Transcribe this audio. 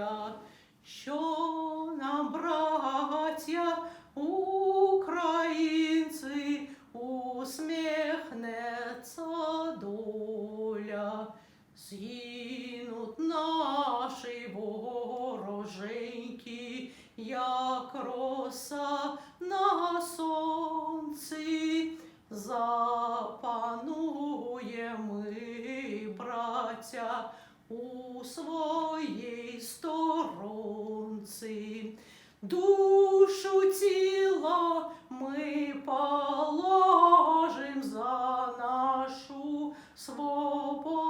земля, що нам, браття, українці, усміхнеться доля, згинуть наші вороженьки, як роса на сонці, запанує ми, браття у своїй сторонці, душу тіла ми положим за нашу свободу.